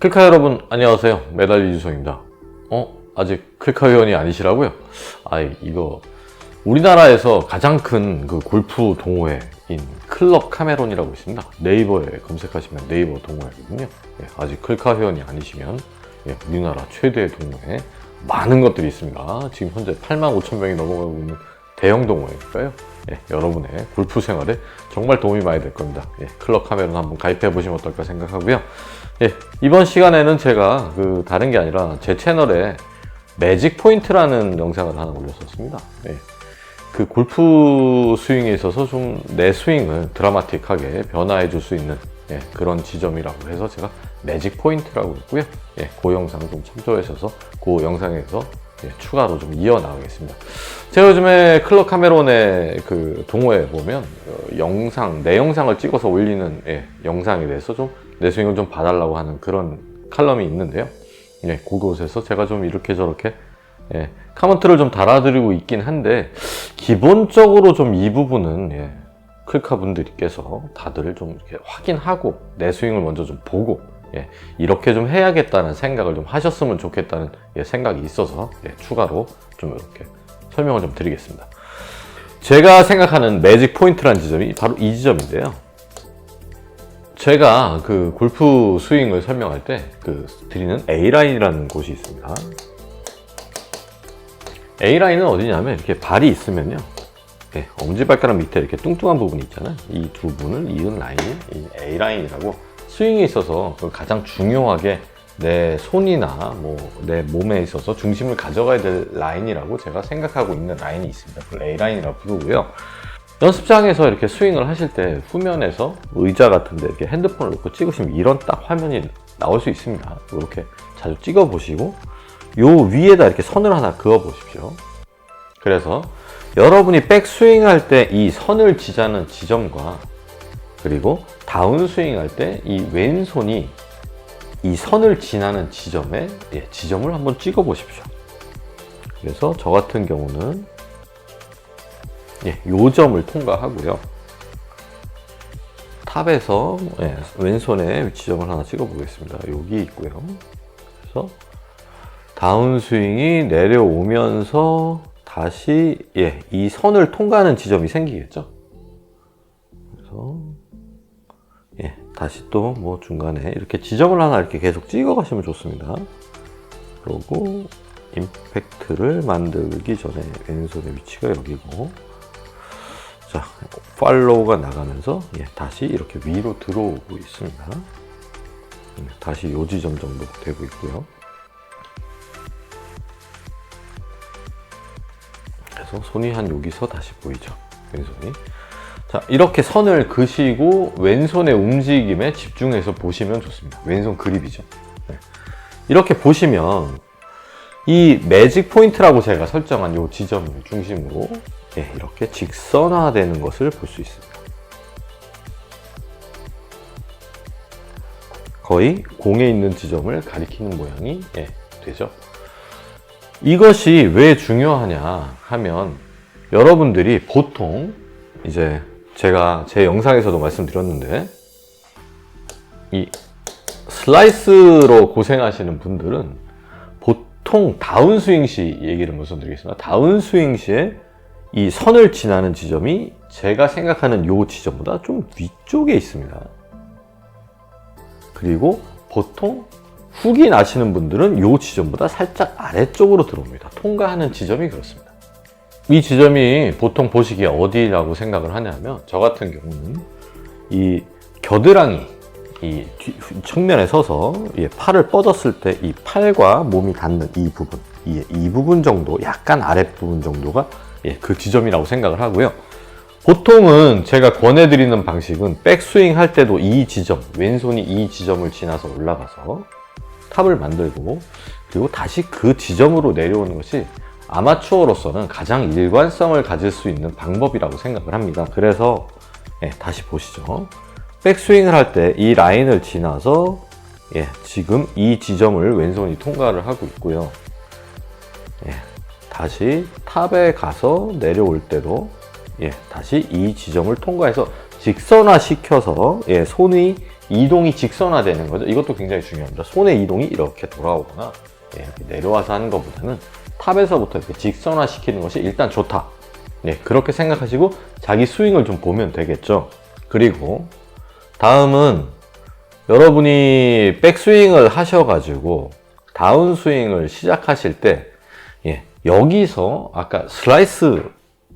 클카 여러분 안녕하세요. 메달리 유성입니다. 어? 아직 클카 회원이 아니시라고요? 아 이거 우리나라에서 가장 큰 그 골프 동호회인 클럽 카메론이라고 있습니다. 네이버에 검색하시면 네이버 동호회거든요. 예, 아직 클카 회원이 아니시면 예, 우리나라 최대 동호회 많은 것들이 있습니다. 지금 현재 8만 5천 명이 넘어가고 있는 대형 동호회니까요 예, 여러분의 골프 생활에 정말 도움이 많이 될 겁니다 예, 클럽 카메론 한번 가입해 보시면 어떨까 생각하고요 예, 이번 시간에는 제가 그 다른 게 아니라 제 채널에 매직 포인트라는 영상을 하나 올렸었습니다. 예, 그 골프 스윙에 있어서 좀 내 스윙을 드라마틱하게 변화해 줄 수 있는 예, 그런 지점이라고 해서 제가 매직 포인트라고 했고요. 예, 그 영상 좀 참조하셔서 그 영상에서 예, 추가로 좀 이어나가겠습니다. 제가 요즘에 클럽 카메론의 그 동호회에 보면 어, 영상, 내 영상을 찍어서 올리는 예, 영상에 대해서 좀 내 스윙을 좀 봐달라고 하는 그런 칼럼이 있는데요. 예, 그곳에서 제가 좀 이렇게 저렇게 예, 카먼트를 좀 달아드리고 있긴 한데 기본적으로 좀 이 부분은 예, 클카 분들께서 다들 좀 이렇게 확인하고 내 스윙을 먼저 좀 보고 예, 이렇게 좀 해야겠다는 생각을 좀 하셨으면 좋겠다는 예, 생각이 있어서 예, 추가로 좀 이렇게 설명을 좀 드리겠습니다. 제가 생각하는 매직 포인트라는 지점이 바로 이 지점인데요. 제가 그 골프 스윙을 설명할 때 그 드리는 A라인이라는 곳이 있습니다. A라인은 어디냐면 이렇게 발이 있으면요. 네, 엄지발가락 밑에 이렇게 뚱뚱한 부분이 있잖아요. 이 두 분을 이은 라인이 이 A라인이라고 스윙에 있어서 그 가장 중요하게 내 손이나 뭐 내 몸에 있어서 중심을 가져가야 될 라인이라고 제가 생각하고 있는 라인이 있습니다. 그걸 A라인이라고 부르고요. 연습장에서 이렇게 스윙을 하실 때 후면에서 의자 같은데 이렇게 핸드폰을 놓고 찍으시면 이런 딱 화면이 나올 수 있습니다. 이렇게 자주 찍어 보시고 요 위에다 이렇게 선을 하나 그어 보십시오. 그래서 여러분이 백 스윙 할 때 이 선을 지자는 지점과 그리고 다운 스윙 할 때 이 왼손이 이 선을 지나는 지점에 예, 지점을 한번 찍어 보십시오. 그래서 저 같은 경우는 예, 요 점을 통과하고요. 탑에서 예, 왼손에 지점을 하나 찍어 보겠습니다. 여기 있고요. 그래서 다운 스윙이 내려오면서 다시 예, 이 선을 통과하는 지점이 생기겠죠. 그래서 예, 다시 또 뭐 중간에 이렇게 지점을 하나 이렇게 계속 찍어 가시면 좋습니다. 그리고 임팩트를 만들기 전에 왼손의 위치가 여기고 자, 팔로우가 나가면서 예, 다시 이렇게 위로 들어오고 있습니다. 음, 다시 요 지점 정도 되고 있고요. 그래서 손이 한 여기서 다시 보이죠. 왼손이. 자, 이렇게 선을 그시고 왼손의 움직임에 집중해서 보시면 좋습니다. 왼손 그립이죠. 네. 이렇게 보시면 이 매직 포인트라고 제가 설정한 이 지점을 중심으로 예, 이렇게 직선화되는 것을 볼 수 있습니다. 거의 공에 있는 지점을 가리키는 모양이 예, 되죠. 이것이 왜 중요하냐 하면 여러분들이 보통 이제 제가 제 영상에서도 말씀드렸는데 이 슬라이스로 고생하시는 분들은 보통 다운스윙 시 얘기를 먼저 드리겠습니다. 다운스윙 시에 이 선을 지나는 지점이 제가 생각하는 요 지점보다 좀 위쪽에 있습니다. 그리고 보통 훅이 나시는 분들은 요 지점보다 살짝 아래쪽으로 들어옵니다. 통과하는 지점이 그렇습니다. 이 지점이 보통 보시기에 어디라고 생각을 하냐면 저 같은 경우는 이 겨드랑이 이 뒤- 측면에 서서 이 팔을 뻗었을 때 이 팔과 몸이 닿는 이 부분 이, 이 부분 정도 약간 아랫부분 정도가 예, 그 지점이라고 생각을 하고요. 보통은 제가 권해드리는 방식은 백스윙 할 때도 이 지점, 왼손이 이 지점을 지나서 올라가서 탑을 만들고 그리고 다시 그 지점으로 내려오는 것이 아마추어로서는 가장 일관성을 가질 수 있는 방법이라고 생각을 합니다. 그래서 예, 다시 보시죠. 백스윙을 할 때 이 라인을 지나서 예, 지금 이 지점을 왼손이 통과를 하고 있고요. 예, 다시 탑에 가서 내려올 때도 예, 다시 이 지점을 통과해서 직선화 시켜서 예, 손이 이동이 직선화되는 거죠. 이것도 굉장히 중요합니다. 손의 이동이 이렇게 돌아오거나 예, 이렇게 내려와서 하는 것보다는 탑에서부터 이렇게 직선화 시키는 것이 일단 좋다. 예, 그렇게 생각하시고 자기 스윙을 좀 보면 되겠죠. 그리고 다음은 여러분이 백스윙을 하셔가지고 다운스윙을 시작하실 때 예, 여기서 아까 슬라이스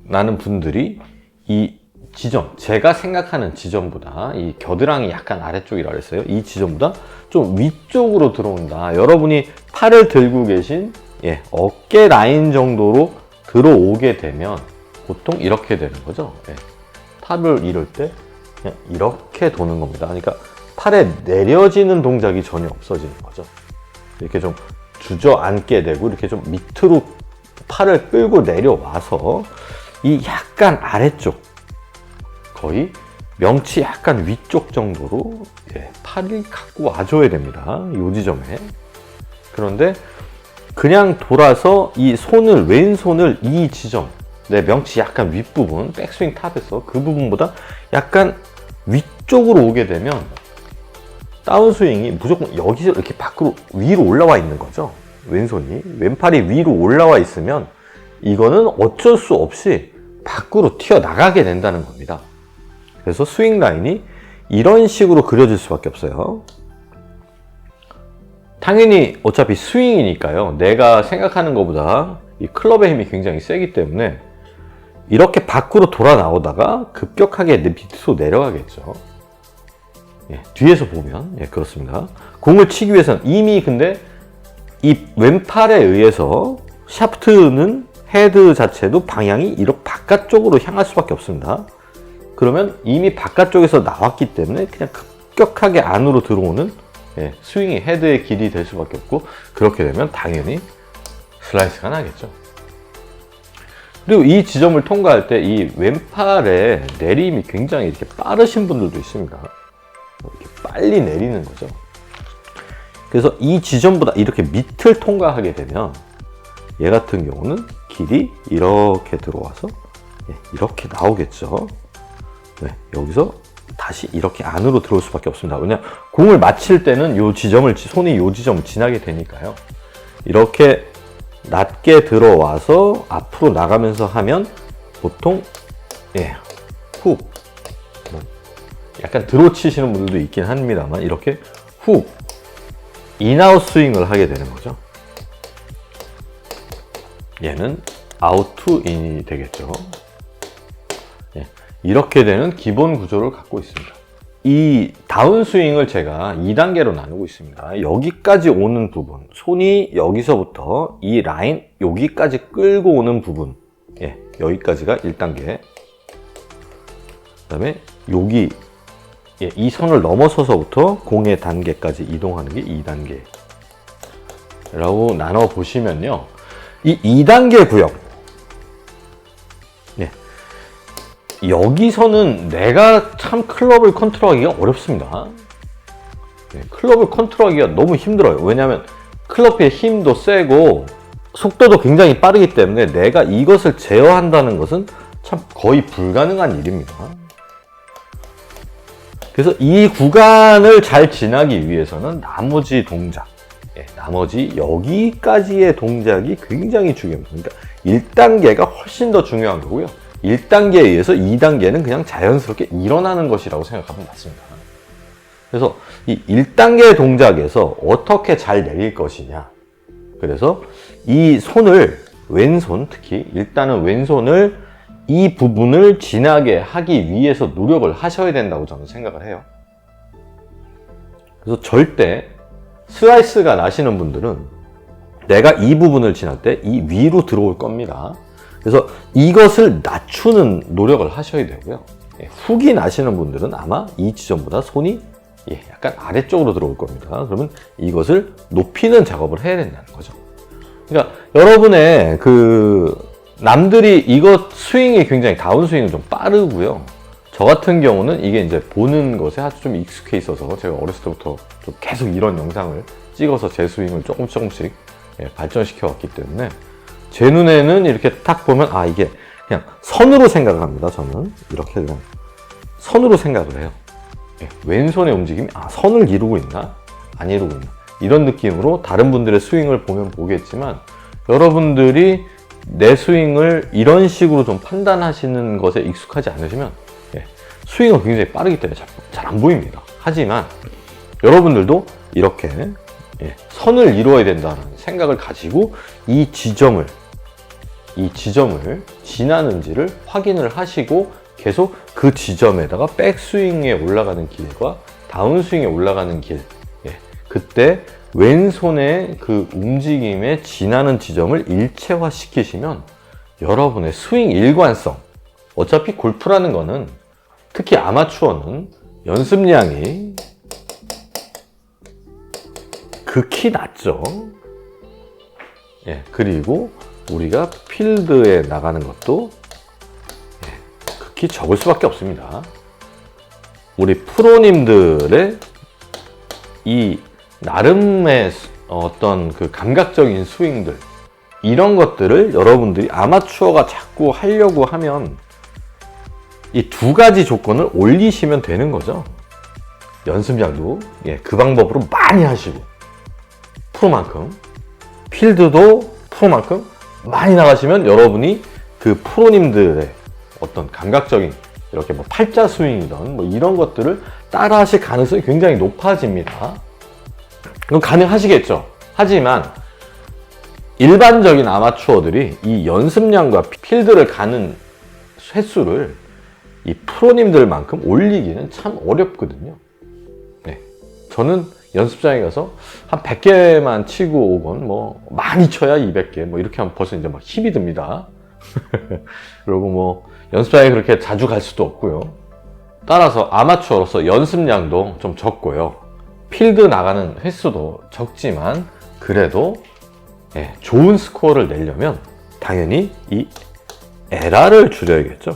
나는 분들이 이 지점, 제가 생각하는 지점보다 이 겨드랑이 약간 아래쪽이라 그랬어요. 이 지점보다 좀 위쪽으로 들어온다. 여러분이 팔을 들고 계신 예, 어깨 라인 정도로 들어오게 되면 보통 이렇게 되는 거죠. 예. 탑을 이럴 때 그냥 이렇게 도는 겁니다. 그러니까 팔에 내려지는 동작이 전혀 없어지는 거죠. 이렇게 좀 주저앉게 되고 이렇게 좀 밑으로 팔을 끌고 내려와서 이 약간 아래쪽 거의 명치 약간 위쪽 정도로 예, 팔이 갖고 와줘야 됩니다. 이 지점에. 그런데 그냥 돌아서 이 손을 왼손을 이 지점 내 명치 약간 윗부분 백스윙 탑에서 그 부분보다 약간 위쪽으로 오게 되면 다운스윙이 무조건 여기서 이렇게 밖으로 위로 올라와 있는 거죠. 왼손이 왼팔이 위로 올라와 있으면 이거는 어쩔 수 없이 밖으로 튀어나가게 된다는 겁니다. 그래서 스윙 라인이 이런 식으로 그려질 수밖에 없어요. 당연히 어차피 스윙이니까요. 내가 생각하는 것보다 이 클럽의 힘이 굉장히 세기 때문에 이렇게 밖으로 돌아 나오다가 급격하게 내 밑으로 내려가겠죠. 예, 뒤에서 보면 예, 그렇습니다. 공을 치기 위해서는 이미 근데 이 왼팔에 의해서 샤프트는 헤드 자체도 방향이 이렇게 바깥쪽으로 향할 수밖에 없습니다. 그러면 이미 바깥쪽에서 나왔기 때문에 그냥 급격하게 안으로 들어오는 예, 스윙이 헤드의 길이 될 수밖에 없고 그렇게 되면 당연히 슬라이스가 나겠죠. 그리고 이 지점을 통과할 때 이 왼팔의 내림이 굉장히 이렇게 빠르신 분들도 있습니다. 이렇게 빨리 내리는 거죠. 그래서 이 지점보다 이렇게 밑을 통과하게 되면 얘 같은 경우는 길이 이렇게 들어와서 예, 이렇게 나오겠죠. 네, 여기서 다시 이렇게 안으로 들어올 수밖에 없습니다. 왜냐 공을 맞힐 때는 이 지점을 손이 이 지점을 지나게 되니까요. 이렇게 낮게 들어와서 앞으로 나가면서 하면 보통 예, 훅 뭐, 약간 들어 치시는 분들도 있긴 합니다만 이렇게 훅 인아웃 스윙을 하게 되는 거죠. 얘는 아웃 투 인이 되겠죠. 예, 이렇게 되는 기본 구조를 갖고 있습니다. 이 다운 스윙을 제가 2단계로 나누고 있습니다. 여기까지 오는 부분, 손이 여기서부터 이 라인 여기까지 끌고 오는 부분, 예, 여기까지가 1단계. 그 다음에 여기 예, 이 선을 넘어서서부터 공의 단계까지 이동하는 게 2단계 라고 나눠 보시면요. 이 2단계 구역 여기서는 내가 참 클럽을 컨트롤하기가 어렵습니다. 네, 클럽을 컨트롤하기가 너무 힘들어요. 왜냐하면 클럽의 힘도 세고 속도도 굉장히 빠르기 때문에 내가 이것을 제어한다는 것은 참 거의 불가능한 일입니다. 그래서 이 구간을 잘 지나기 위해서는 나머지 동작, 예, 나머지 여기까지의 동작이 굉장히 중요합니다. 그러니까 1단계가 훨씬 더 중요한 거고요. 1단계에 의해서 2단계는 그냥 자연스럽게 일어나는 것이라고 생각하면 맞습니다. 그래서 이 1단계 동작에서 어떻게 잘 내릴 것이냐. 그래서 이 손을, 왼손 특히, 일단은 왼손을 이 부분을 지나게 하기 위해서 노력을 하셔야 된다고 저는 생각을 해요. 그래서 절대 슬라이스가 나시는 분들은 내가 이 부분을 지날 때 이 위로 들어올 겁니다. 그래서 이것을 낮추는 노력을 하셔야 되고요. 예, 훅이 나시는 분들은 아마 이 지점보다 손이 예, 약간 아래쪽으로 들어올 겁니다. 그러면 이것을 높이는 작업을 해야 된다는 거죠. 그러니까 여러분의 그 남들이 이것 스윙이 굉장히 다운 스윙은 좀 빠르고요. 저 같은 경우는 이게 이제 보는 것에 아주 좀 익숙해 있어서 제가 어렸을 때부터 좀 계속 이런 영상을 찍어서 제 스윙을 조금 조금씩 예, 발전시켜 왔기 때문에 제 눈에는 이렇게 딱 보면 아 이게 그냥 선으로 생각을 합니다. 저는 이렇게 그냥 선으로 생각을 해요. 예, 왼손의 움직임이 아 선을 이루고 있나 안 이루고 있나 이런 느낌으로 다른 분들의 스윙을 보면 보겠지만 여러분들이 내 스윙을 이런 식으로 좀 판단하시는 것에 익숙하지 않으시면 예, 스윙은 굉장히 빠르기 때문에 잘안 보입니다. 하지만 여러분들도 이렇게 예, 선을 이루어야 된다는 생각을 가지고 이 지점을 이 지점을 지나는지를 확인을 하시고 계속 그 지점에다가 백스윙에 올라가는 길과 다운스윙에 올라가는 길 예, 그때 왼손의 그 움직임에 지나는 지점을 일체화 시키시면 여러분의 스윙 일관성 어차피 골프라는 거는 특히 아마추어는 연습량이 극히 낮죠. 예, 그리고 우리가 필드에 나가는 것도 예, 극히 적을 수밖에 없습니다. 우리 프로님들의 이 나름의 스- 어떤 그 감각적인 스윙들 이런 것들을 여러분들이 아마추어가 자꾸 하려고 하면 이 두 가지 조건을 올리시면 되는 거죠. 연습량도 예, 그 방법으로 많이 하시고 프로만큼 필드도 프로만큼 많이 나가시면 여러분이 그 프로님들의 어떤 감각적인 이렇게 뭐 팔자 스윙이든 뭐 이런 것들을 따라 하실 가능성이 굉장히 높아집니다. 그럼 가능하시겠죠. 하지만 일반적인 아마추어들이 이 연습량과 필드를 가는 횟수를 이 프로님들만큼 올리기는 참 어렵거든요. 네. 저는 연습장에 가서 한 100개만 치고 오건 뭐 많이 쳐야 200개 뭐 이렇게 하면 벌써 이제 막 힘이 듭니다. 그리고 뭐 연습장에 그렇게 자주 갈 수도 없고요. 따라서 아마추어로서 연습량도 좀 적고요. 필드 나가는 횟수도 적지만 그래도 예, 좋은 스코어를 내려면 당연히 이 에라를 줄여야겠죠.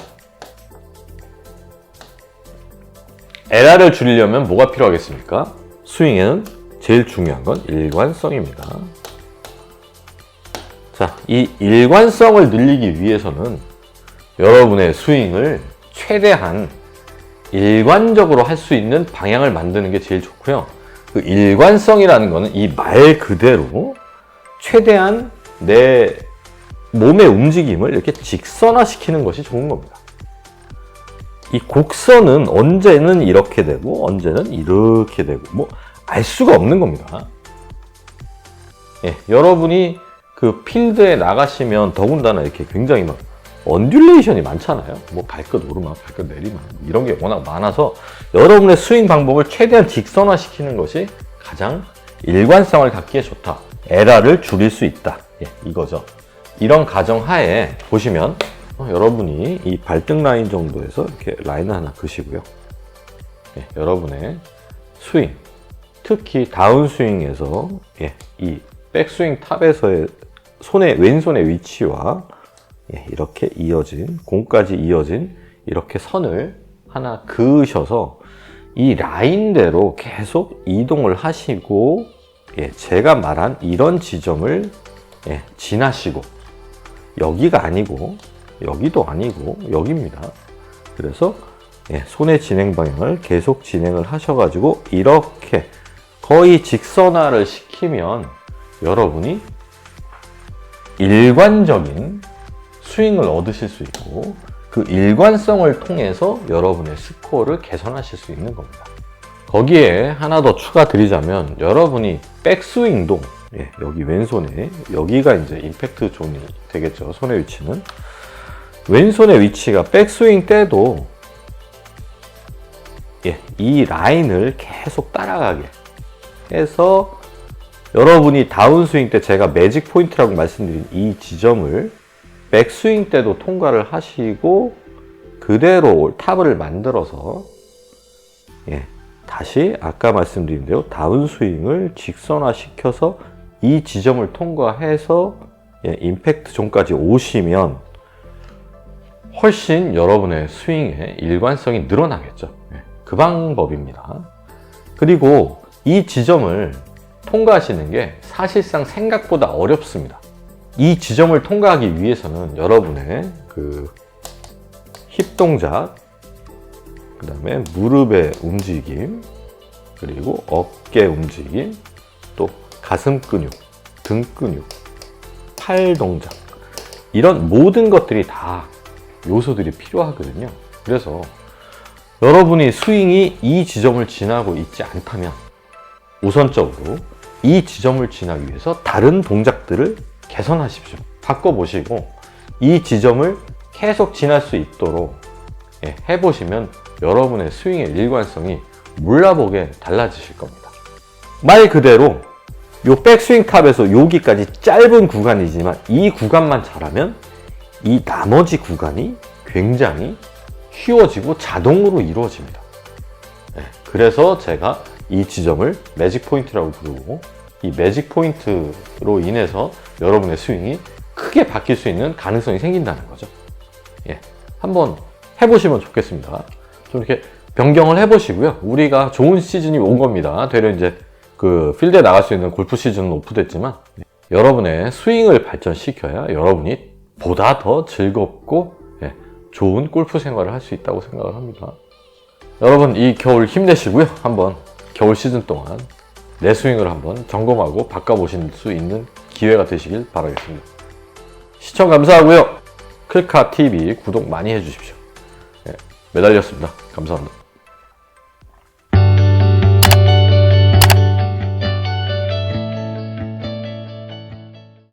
에라를 줄이려면 뭐가 필요하겠습니까? 스윙에는 제일 중요한 건 일관성입니다. 자, 이 일관성을 늘리기 위해서는 여러분의 스윙을 최대한 일관적으로 할 수 있는 방향을 만드는 게 제일 좋고요. 그 일관성이라는 거는 이 말 그대로 최대한 내 몸의 움직임을 이렇게 직선화 시키는 것이 좋은 겁니다. 이 곡선은 언제는 이렇게 되고 언제는 이렇게 되고 뭐 알 수가 없는 겁니다. 예, 여러분이 그 필드에 나가시면 더군다나 이렇게 굉장히 막 언듈레이션이 많잖아요. 뭐 발끝 오르막, 발끝 내리막 이런 게 워낙 많아서 여러분의 스윙 방법을 최대한 직선화 시키는 것이 가장 일관성을 갖기에 좋다. 에라를 줄일 수 있다. 예, 이거죠. 이런 가정 하에 보시면 어, 여러분이 이 발등 라인 정도에서 이렇게 라인을 하나 그시고요. 예, 여러분의 스윙, 특히 다운 스윙에서 예, 이 백스윙 탑에서의 손의 왼손의 위치와 예, 이렇게 이어진 공까지 이어진 이렇게 선을 하나 그으셔서 이 라인대로 계속 이동을 하시고 예, 제가 말한 이런 지점을 예, 지나시고 여기가 아니고 여기도 아니고 여기입니다. 그래서 예, 손의 진행 방향을 계속 진행을 하셔가지고 이렇게 거의 직선화를 시키면 여러분이 일관적인 스윙을 얻으실 수 있고 그 일관성을 통해서 여러분의 스코어를 개선하실 수 있는 겁니다. 거기에 하나 더 추가 드리자면 여러분이 백스윙도 예, 여기 왼손에 여기가 이제 임팩트 존이 되겠죠. 손의 위치는 왼손의 위치가 백스윙 때도 예, 이 라인을 계속 따라가게 해서 여러분이 다운스윙 때 제가 매직 포인트라고 말씀드린 이 지점을 백스윙 때도 통과를 하시고 그대로 탑을 만들어서 예, 다시 아까 말씀드린 대로 다운스윙을 직선화 시켜서 이 지점을 통과해서 예, 임팩트 존까지 오시면 훨씬 여러분의 스윙의 일관성이 늘어나겠죠. 예, 그 방법입니다. 그리고 이 지점을 통과하시는 게 사실상 생각보다 어렵습니다. 이 지점을 통과하기 위해서는 여러분의 그 힙 동작, 그 다음에 무릎의 움직임, 그리고 어깨 움직임, 또 가슴 근육, 등 근육, 팔 동작. 이런 모든 것들이 다 요소들이 필요하거든요. 그래서 여러분이 스윙이 이 지점을 지나고 있지 않다면 우선적으로 이 지점을 지나기 위해서 다른 동작들을 개선하십시오. 바꿔보시고 이 지점을 계속 지날 수 있도록 예, 해보시면 여러분의 스윙의 일관성이 몰라보게 달라지실 겁니다. 말 그대로 요 백스윙 탑에서 여기까지 짧은 구간이지만 이 구간만 잘하면 이 나머지 구간이 굉장히 쉬워지고 자동으로 이루어집니다. 네, 그래서 제가 이 지점을 매직 포인트라고 부르고 이 매직 포인트로 인해서 여러분의 스윙이 크게 바뀔 수 있는 가능성이 생긴다는 거죠. 예, 한번 해보시면 좋겠습니다. 좀 이렇게 변경을 해보시고요. 우리가 좋은 시즌이 온 겁니다. 되려 이제 그 필드에 나갈 수 있는 골프 시즌은 오프됐지만 여러분의 스윙을 발전시켜야 여러분이 보다 더 즐겁고 예, 좋은 골프 생활을 할 수 있다고 생각을 합니다. 여러분 이 겨울 힘내시고요. 한번 겨울 시즌 동안 내 스윙을 한번 점검하고 바꿔보실 수 있는 기회가 되시길 바라겠습니다. 시청 감사하고요. 클카 TV 구독 많이 해주십시오. 예, 매달렸습니다. 감사합니다.